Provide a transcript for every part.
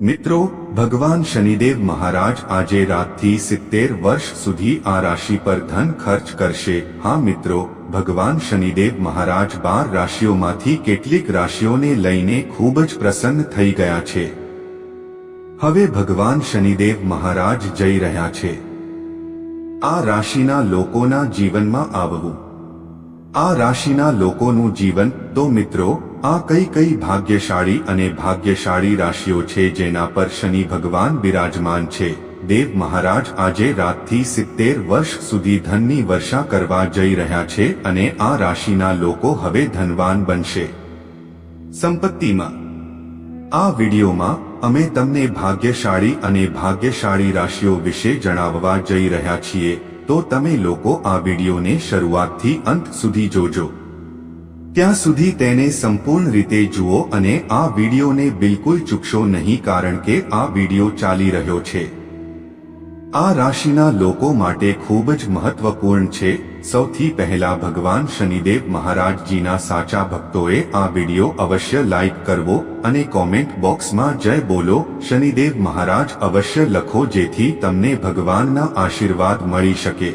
મિત્રો, ભગવાન શનિદેવ મહારાજ આજે રાતથી સિત્તેર વર્ષ સુધી આ રાશિ પર ધન ખર્ચ કરશે. હા મિત્રો, ભગવાન શનિદેવ મહારાજ બાર રાશિઓમાંથી કેટલીક રાશિઓને લઈને ખૂબ જ પ્રસન્ન થઈ ગયા છે. હવે ભગવાન શનિદેવ મહારાજ જઈ રહ્યા છે. આ રાશિના લોકોના જીવનમાં આવવું. આ રાશિના લોકોનું જીવન તો મિત્રો આ કઈ કઈ ભાગ્યશાળી અને ભાગ્યશાળી રાશિઓ છે જેના પર શનિ ભગવાન બિરાજમાન છે? દેવ મહારાજ આજે રાતથી સિત્તેર વર્ષ સુધી ધનની વર્ષા કરવા જઈ રહ્યા છે અને આ રાશિના લોકો હવે ધનવાન બનશે. સંપત્તિમાં. આ વિડીયોમાં અમે તમને ભાગ્યશાળી અને ભાગ્યશાળી રાશિઓ વિશે જણાવવા જઈ રહ્યા છીએ, તો તમે લોકો આ વિડીયોને શરૂઆતથી અંત સુધી જોજો. ત્યાં સુધી તેને સંપૂર્ણ રીતે જુઓ અને આ વિડીયોને બિલકુલ ચૂકશો નહીં કારણ કે આ વીડિયો ચાલી રહ્યો છે. આ રાશિના લોકો માટે ખૂબ જ મહત્વપૂર્ણ છે. સૌથી પહેલા ભગવાન શનિદેવ મહારાજજીના સાચા ભક્તોએ આ વીડિયો અવશ્ય લાઈક કરવો અને કોમેન્ટ બોક્સમાં જય બોલો, શનિદેવ મહારાજ અવશ્ય લખો જેથી તમને ભગવાનના આશીર્વાદ મળી શકે.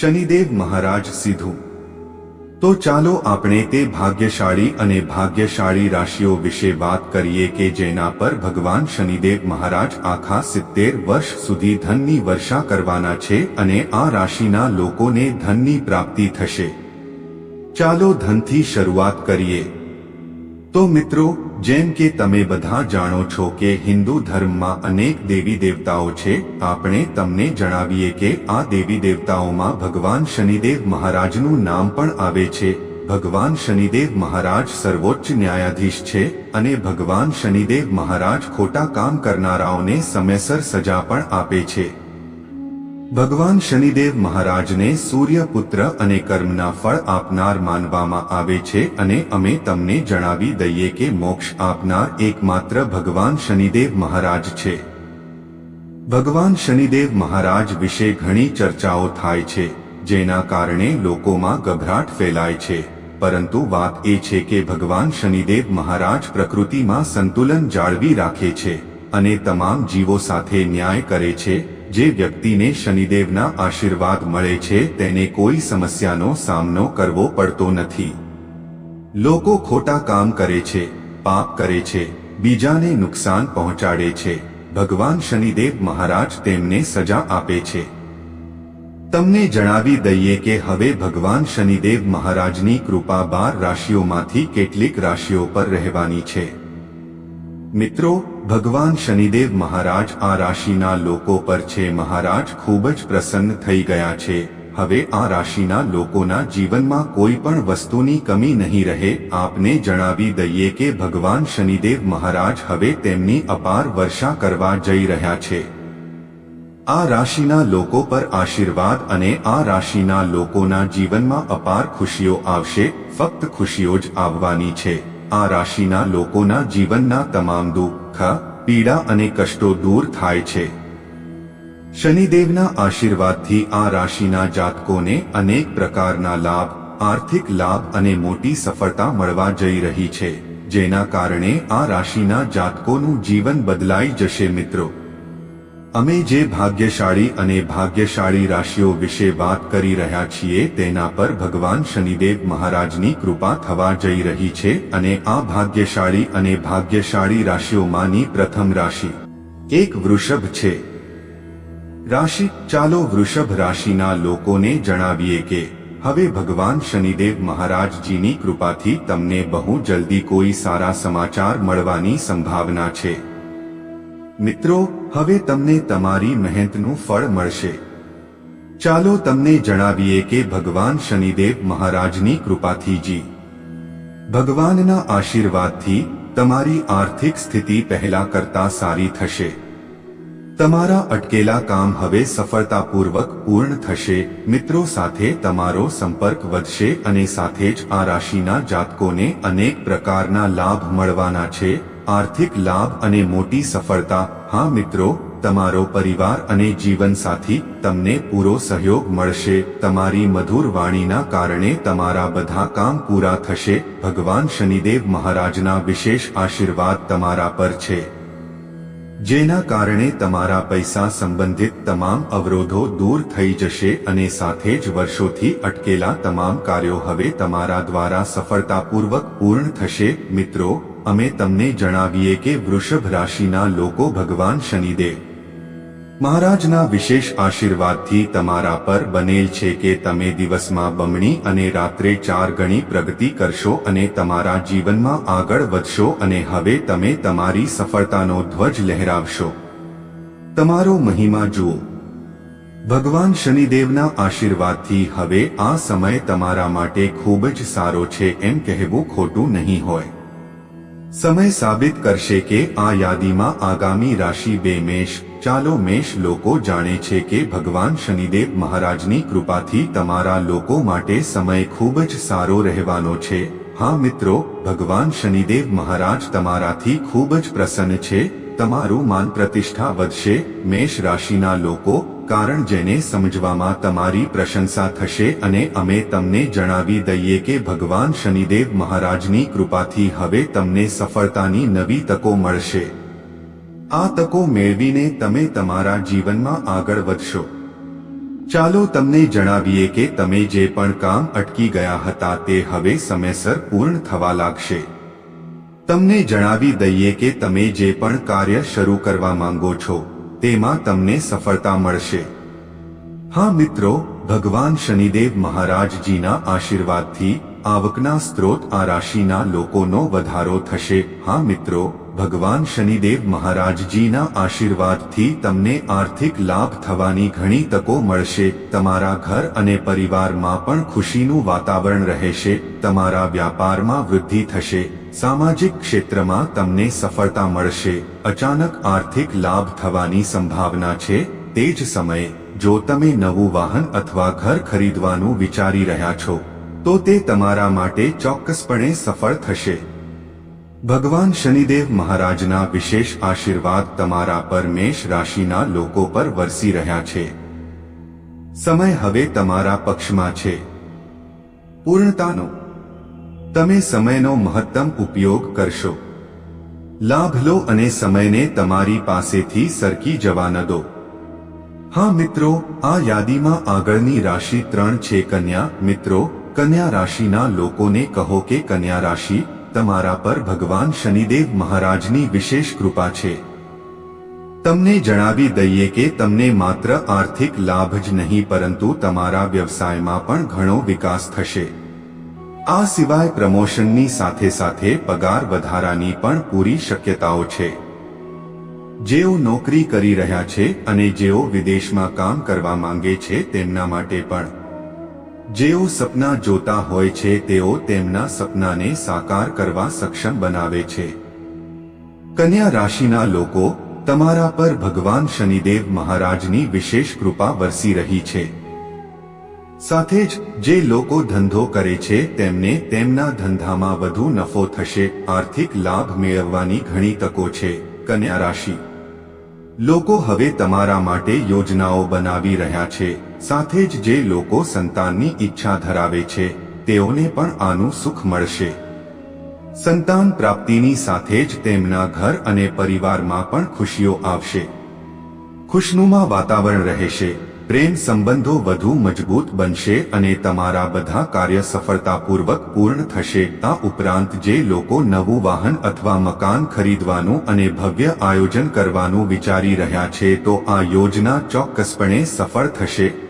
શનિદેવ મહારાજ સીધું તો ચાલો આપણે તે ભાગ્યશાળી અને ભાગ્યશાળી રાશિઓ વિશે વાત કરીએ કે જેના પર ભગવાન શનિદેવ મહારાજ આખા સિત્તેર વર્ષ સુધી ધનની વર્ષા કરવાના છે અને આ રાશિના લોકોને ધનની પ્રાપ્તિ થશે. ચાલો ધનથી શરૂઆત કરીએ. તો મિત્રો જેમ કે તમે બધા જાણો છો કે હિન્દુ ધર્મમાં અનેક દેવી દેવતાઓ છે, આપણે તમને જણાવીએ કે આ દેવી દેવતાઓમાં ભગવાન શનિદેવ મહારાજનું નામ પણ આવે છે. ભગવાન શનિદેવ મહારાજ સર્વોચ્ચ ન્યાયાધીશ છે અને ભગવાન શનિદેવ મહારાજ ખોટા કામ કરનારાઓને સમયસર સજા પણ આપે છે. ભગવાન શનિદેવ મહારાજને સૂર્યપુત્ર અને કર્મના ફળ આપનાર માનવામાં આવે છે અને અમે તમને જણાવી દઈએ કે મોક્ષ આપનાર એકમાત્ર ભગવાન શનિદેવ મહારાજ છે. ભગવાન શનિદેવ મહારાજ વિશે ઘણી ચર્ચાઓ થાય છે, જેના કારણે લોકોમાં ગભરાટ ફેલાય છે, પરંતુ વાત એ છે કે ભગવાન શનિદેવ મહારાજ પ્રકૃતિમાં સંતુલન જાળવી રાખે છે અને તમામ જીવો સાથે ન્યાય કરે છે જે વ્યક્તિને શનિદેવના આશીર્વાદ મળે છે, તેને કોઈ સમસ્યાનો સામનો કરવો પડતો નથી. લોકો ખોટા કામ કરે છે, પાપ કરે છે, બીજાને નુકસાન પહોંચાડે છે. ભગવાન શનિદેવ મહારાજ તેમને સજા આપે છે. તમને જણાવી દઈએ કે હવે ભગવાન શનિદેવ મહારાજની કૃપા બાર રાશિઓમાંથી કેટલીક રાશિઓ પર રહેવાની છે. મિત્રો ભગવાન શનિદેવ મહારાજ આ રાશિના લોકો પર છે. મહારાજ ખૂબ જ પ્રસન્ન થઈ ગયા છે. હવે આ રાશિના લોકોના જીવનમાં કોઈ પણ વસ્તુની કમી નહીં રહે. આપને જણાવી દઈએ કે ભગવાન શનિદેવ મહારાજ હવે તેમની અપાર વર્ષા કરવા જઈ રહ્યા છે. આ રાશિના લોકો પર આશીર્વાદ અને આ રાશિના લોકોના જીવનમાં અપાર ખુશીઓ આવશે. ફક્ત ખુશીઓ જ આવવાની છે. આ રાશિના લોકોના જીવનના તમામ દુઃખ પીડા અને કષ્ટો દૂર થાય છે. શનિદેવના આશીર્વાદથી આ રાશિના જાતકોને અનેક પ્રકારના લાભ, આર્થિક લાભ અને મોટી સફળતા મળવા જઈ રહી છે, જેના કારણે આ રાશિના જાતકોનું જીવન બદલાઈ જશે મિત્રો. અમે જે ભાગ્યશાળી અને ભાગ્યશાળી રાશિઓ વિશે વાત કરી રહ્યા છીએ તેના પર ભગવાન શનિદેવ મહારાજની કૃપા થવા જઈ રહી છે અને આ ભાગ્યશાળી અને ભાગ્યશાળી રાશિઓમાંની પ્રથમ રાશિ એક વૃષભ છે. રાશિ, ચાલો વૃષભ રાશિના લોકોને જણાવીએ કે હવે ભગવાન શનિદેવ મહારાજજીની કૃપાથી તમને બહુ જલ્દી કોઈ સારા સમાચાર મળવાની સંભાવના છે. મિત્રો, હવે તમને તમારી મહેનતનું ફળ મળશે. ચાલો તમને જણાવીએ કે ભગવાન શનિદેવ મહારાજની કૃપાથી જી ભગવાનના આશીર્વાદથી તમારી આર્થિક સ્થિતિ પહેલા કરતા સારી થશે. તમારા અટકેલા કામ હવે સફળતાપૂર્વક પૂર્ણ થશે. મિત્રો સાથે તમારો સંપર્ક વધશે અને સાથે જ આ રાશિના જાતકોને અનેક પ્રકારના લાભ મળવાના છે. આર્થિક લાભ અને મોટી સફળતા. હા મિત્રો, તમારો પરિવાર અને જીવનસાથી તમને પૂરો સહયોગ મળશે. તમારી મધુર વાણીના કારણે તમારા બધા કામ પૂરા થશે. ભગવાન શનિદેવ મહારાજના વિશેષ આશીર્વાદ તમારા પર છે. જેના કારણે તમારા પૈસા સંબંધિત તમામ અવરોધો દૂર થઈ જશે અને સાથે જ વર્ષોથી અટકેલા તમામ કાર્યો હવે તમારા દ્વારા સફળતાપૂર્વક પૂર્ણ થશે. મિત્રો અમે તમને જણાવીએ કે વૃષભ રાશિના લોકો ભગવાન શનિદેવ. મહારાજના વિશેષ આશીર્વાદથી તમારા પર બનેલ છે કે તમે દિવસમાં બમણી અને રાત્રે ચાર ગણી પ્રગતિ કરશો અને તમારા જીવનમાં આગળ વધશો અને હવે તમે તમારી સફળતાનો ધ્વજ લહેરાવશો. તમારો મહિમા જુઓ. ભગવાન શનિદેવના આશીર્વાદથી હવે આ સમય તમારા માટે ખૂબ જ સારો છે એમ કહેવું ખોટું નહીં હોય. સમય સાબિત કરશે કે આ યાદીમાં આગામી રાશિ બે મેષ, ચાલો મેષ લોકો જાણે છે કે ભગવાન શનિદેવ મહારાજની કૃપાથી તમારા લોકો માટે સમય ખૂબ જ સારો રહેવાનો છે. હા મિત્રો, ભગવાન શનિદેવ મહારાજ તમારાથી ખૂબ જ પ્રસન્ન છે. તમારું માન પ્રતિષ્ઠા વધશે. મેષ રાશિના લોકો કારણ જેને સમજવામાં તમારી પ્રશંસા થશે અને અમે તમને જણાવી દઈએ કે ભગવાન શનિદેવ મહારાજની કૃપાથી હવે તમને સફળતાની નવી તકો મળશે. આ તકો મેળવીને તમે તમારા જીવનમાં આગળ વધશો. ચાલો તમને જણાવીએ કે તમે જે પણ કામ અટકી ગયા હતા તે હવે સમયસર પૂર્ણ થવા લાગશે. તમને જણાવી દઈએ કે તમે જે પણ કાર્ય શરૂ કરવા માંગો છો. તેમાં તમને સફળતા મળશે. હા મિત્રો, ભગવાન શનિદેવ મહારાજજીના આશીર્વાદથી આવકના સ્ત્રોત આ રાશિના લોકોનો વધારો થશે. હા મિત્રો ભગવાન શનિદેવ મહારાજજીના આશીર્વાદથી તમને આર્થિક લાભ થવાની ઘણી તકો મળશે. તમારા ઘર અને પરિવારમાં પણ ખુશીનું વાતાવરણ રહેશે. તમારા વ્યાપારમાં વૃદ્ધિ થશે. સામાજિક ક્ષેત્રમાં તમને સફળતા મળશે. અચાનક આર્થિક લાભ થવાની સંભાવના છે. તે જ સમયે, જો તમે નવું વાહન અથવા ઘર ખરીદવાનું વિચારી રહ્યા છો, તો તે તમારા માટે ચોક્કસપણે સફળ થશે. ભગવાન શનિદેવ મહારાજના વિશેષ આશીર્વાદ તમારા પર મેષ રાશિના લોકો પર વરસી રહ્યા છે. સમય હવે તમારા પક્ષમાં છે. પૂર્ણતાનો, તમે સમયનો મહત્તમ ઉપયોગ કરશો. લાભ લો અને સમયને તમારી પાસેથી સરકી જવા ન દો. હા મિત્રો, આ યાદીમાં આગળની રાશિ ત્રણ છે. કન્યા મિત્રો, કન્યા રાશિના લોકોને કહો કે કન્યા રાશિ તમારા પર ભગવાન શનિદેવ મહારાજની વિશેષ કૃપા છે. તમને જણાવી દઈએ કે તમને માત્ર આર્થિક લાભ જ નહીં, પરંતુ તમારા વ્યવસાયમાં પણ ઘણો વિકાસ થશે. આ સિવાય પ્રમોશનની સાથે સાથે પગાર વધારાની પણ પૂરી શક્યતાઓ છે. જેઓ નોકરી કરી રહ્યા છે અને જેઓ વિદેશમાં કામ કરવા માંગે છે, તેમના માટે પણ. જેઓ સપના જોતા હોય છે, તેઓ તેમના સપનાને સાકાર કરવા સક્ષમ બનાવે છે. કન્યા રાશિના લોકો, તમારા પર ભગવાન શનિદેવ મહારાજની વિશેષ કૃપા વરસી રહી છે. સાથે જ, જે લોકો ધંધો કરે છે, તેમને તેમના ધંધામાં વધુ નફો થશે, આર્થિક લાભ મેળવવાની ઘણી તકો છે, કન્યા રાશિ. લોકો હવે તમારા માટે યોજનાઓ બનાવી રહ્યા છે, સાથે જ જે લોકો સંતાનની ઈચ્છા ધરાવે છે, તેઓને પણ આનું સુખ મળશે. સંતાન પ્રાપ્તિની સાથે જ તેમના ઘર અને પરિવારમાં પણ ખુશીઓ આવશે. ખુશનુમા વાતાવરણ રહેશે. પ્રેમ સંબંધો વધુ મજબૂત બનશે અને તમારા બધા કાર્ય સફળતાપૂર્વક પૂર્ણ થશે. આ ઉપરાંત જે લોકો નવું વાહન અથવા મકાન ખરીદવાનું અને ભવ્ય આયોજન કરવાનું વિચારી રહ્યા છે તો આ યોજના ચોક્કસપણે સફળ થશે.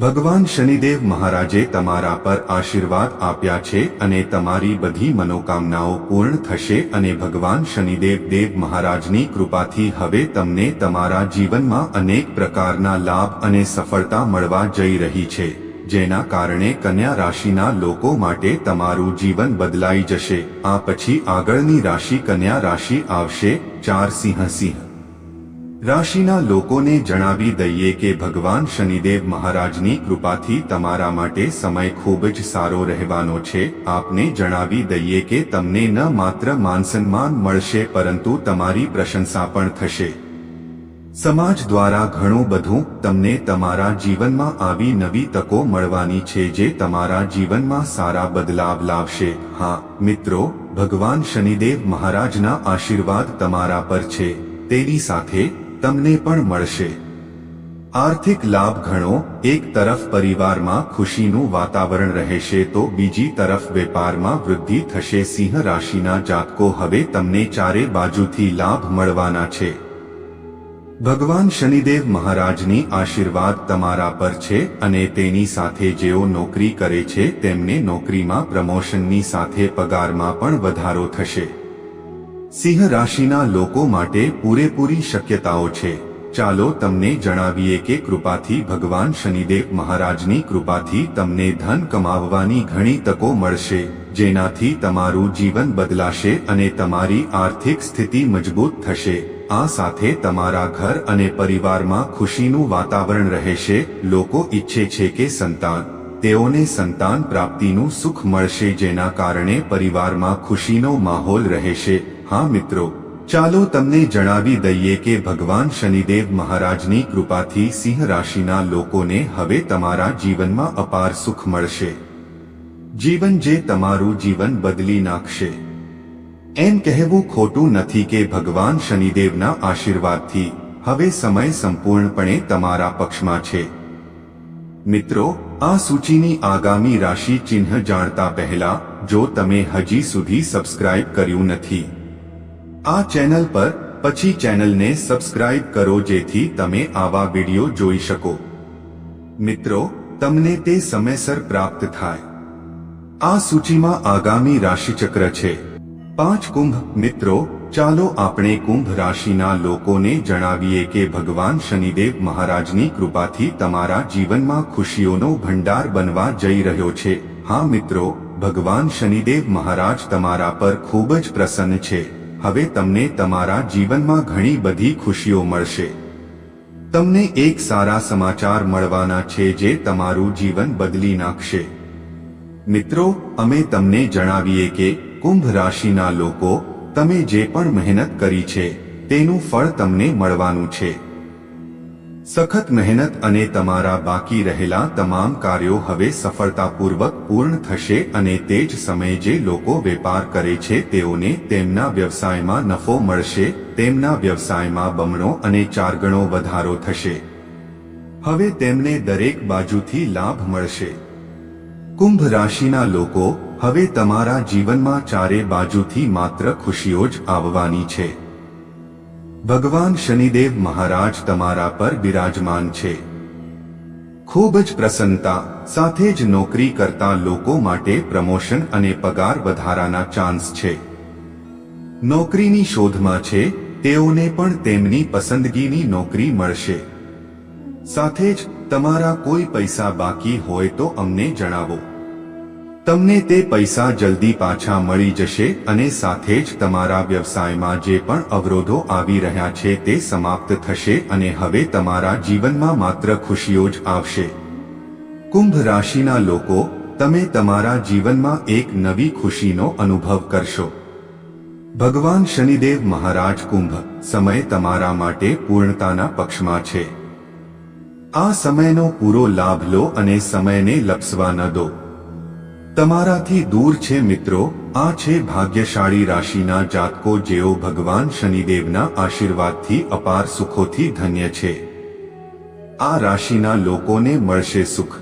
ભગવાન શનિદેવ મહારાજે તમારા પર આશીર્વાદ આપ્યા છે અને તમારી બધી મનોકામનાઓ પૂર્ણ થશે અને ભગવાન શનિદેવ દેવ મહારાજની કૃપાથી હવે તમને તમારા જીવનમાં અનેક પ્રકારના લાભ અને સફળતા મળવા જઈ રહી છે, જેના કારણે કન્યા રાશિના લોકો માટે તમારું જીવન બદલાઈ જશે. આ પછી આગળની રાશિ કન્યા રાશિ આવશે, ચાર સિંહ સિંહ. રાશિના લોકોને જણાવી દઈએ કે ભગવાન શનિદેવ મહારાજની કૃપાથી તમારા માટે સમય ખૂબ જ સારો રહેવાનો છે. આપને જણાવી દઈએ કે તમને ન માત્ર માનસન્માન મળશે, પરંતુ તમારી પ્રશંસા પણ થશે. સમાજ દ્વારા ઘણું બધું તમને તમારા જીવનમાં આવી નવી તકો મળવાની છે જે તમારા જીવનમાં સારા બદલાવ લાવશે. હા, મિત્રો, ભગવાન શનિદેવ મહારાજના આશીર્વાદ તમારા પર છે. તેની સાથે તમને પણ મળશે. આર્થિક લાભ ઘણો, એક તરફ પરિવારમાં ખુશીનું વાતાવરણ રહેશે તો બીજી તરફ વેપારમાં વૃદ્ધિ થશે. સિંહ રાશિના જાતકો હવે તમને ચારે બાજુથી લાભ મળવાના છે. ભગવાન શનિદેવ મહારાજની આશીર્વાદ તમારા પર છે અને તેની સાથે જેઓ નોકરી કરે છે તેમને નોકરીમાં પ્રમોશનની સાથે પગારમાં પણ વધારો થશે. સિંહ રાશિના લોકો માટે પૂરેપૂરી શક્યતાઓ છે. ચાલો તમને જણાવીએ કે કૃપાથી ભગવાન શનિદેવ મહારાજની કૃપાથી તમને ધન કમાવવાની ઘણી તકો મળશે, જેનાથી તમારું જીવન બદલાશે અને તમારી આર્થિક સ્થિતિ મજબૂત થશે. આ સાથે તમારા ઘર અને પરિવારમાં ખુશીનું વાતાવરણ રહેશે. લોકો ઈચ્છે છે કે સંતાન, તેઓને સંતાન પ્રાપ્તિનું સુખ મળશે જેના કારણે પરિવારમાં ખુશીનો માહોલ રહેશે. હા મિત્રો, ચાલો તમને જણાવી દઈએ કે ભગવાન શનિદેવ મહારાજની કૃપાથી સિંહ રાશિના લોકોને હવે તમારા જીવનમાં અપાર સુખ મળશે. જીવન જે તમારું જીવન બદલી નાખશે. એમ કહેવું ખોટું નથી કે ભગવાન શનિદેવના આશીર્વાદથી હવે સમય સંપૂર્ણપણે તમારા પક્ષમાં છે. મિત્રો, આ સૂચિની આગામી રાશિ ચિહ્ન જાણતા પહેલા, જો તમે હજી સુધી સબસ્ક્રાઇબ કર્યું નથી આ ચેનલ પર પછી ચેનલને સબસ્ક્રાઇબ કરો જેથી તમે આવા વીડિયો જોઈ શકો. મિત્રો, તમને તે સમયસર પ્રાપ્ત થાય. આ સૂચિમાં આગામી રાશિચક્ર છે. પાંચ કુંભ, મિત્રો, ચાલો આપણે કુંભ રાશિના લોકોને જણાવીએ કે ભગવાન શનિદેવ મહારાજની કૃપાથી તમારા જીવનમાં ખુશીઓનો ભંડાર બનવા જઈ રહ્યો છે. હા, મિત્રો, ભગવાન શનિદેવ મહારાજ તમારા પર ખૂબ જ પ્રસન્ન છે. હવે તમને તમારા જીવનમાં ઘણી બધી ખુશીઓ મળશે. તમને એક સારા સમાચાર મળવાના છે જે તમારું જીવન બદલી નાખશે. મિત્રો, અમે તમને જણાવીએ કે કુંભ રાશિના લોકો, તમે જે પણ મહેનત કરી છે, તેનું ફળ તમને મળવાનું છે. સખત મહેનત અને તમારા બાકી રહેલા તમામ કાર્યો હવે સફળતાપૂર્વક પૂર્ણ થશે અને તે જ સમયે જે લોકો વેપાર કરે છે તેઓને તેમના વ્યવસાયમાં નફો મળશે, તેમના વ્યવસાયમાં બમણો અને ચારગણો વધારો થશે. હવે તેમને દરેક બાજુથી લાભ મળશે. કુંભ રાશિના લોકો, હવે તમારા જીવનમાં ચારે બાજુથી માત્ર ખુશીઓ જ આવવાની છે. ભગવાન શનિદેવ મહારાજ તમારા પર બિરાજમાન છે. ખૂબ જ પ્રસન્નતા, સાથે જ નોકરી કરતા લોકો માટે પ્રમોશન અને પગાર વધારાના ચાન્સ છે. નોકરીની શોધમાં છે, તેઓને પણ તેમની પસંદગીની નોકરી મળશે. સાથે જ, તમારા કોઈ પૈસા બાકી હોય તો અમને જણાવો. તમને તે પૈસા જલ્દી પાછા મળી જશે અને સાથે જ તમારા વ્યવસાયમાં જે પણ અવરોધો આવી રહ્યા છે તે સમાપ્ત થશે અને હવે તમારા જીવનમાં માત્ર ખુશીઓ જ આવશે. કુંભ રાશિના લોકો, તમે તમારા જીવનમાં એક નવી ખુશીનો અનુભવ કરશો. ભગવાન શનિદેવ મહારાજ કુંભ, સમય તમારા માટે પૂર્ણતાના પક્ષમાં છે. આ સમયનો પૂરો લાભ લો અને સમયને લપસવા ન દો. તમારાથી દૂર છે મિત્રો, આ છે ભાગ્યશાળી રાશિના જાતકો જેઓ ભગવાન શનિદેવના આશીર્વાદથી અપાર સુખોથી ધન્ય છે. આ રાશિના લોકોને મળશે સુખ.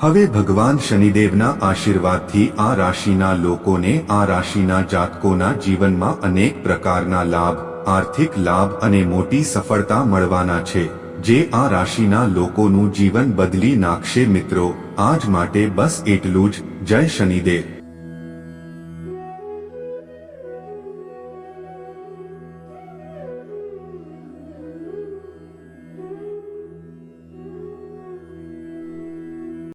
હવે ભગવાન શનિદેવના આશીર્વાદથી આ રાશિના લોકોને આ રાશિના જાતકોના જીવનમાં અનેક પ્રકારના લાભ, આર્થિક લાભ અને મોટી સફળતા મળવાના છે, જે આ રાશિના લોકોનું જીવન બદલી નાખશે મિત્રો. આજ માટે બસ એટલું જ. જય શનિદેવ.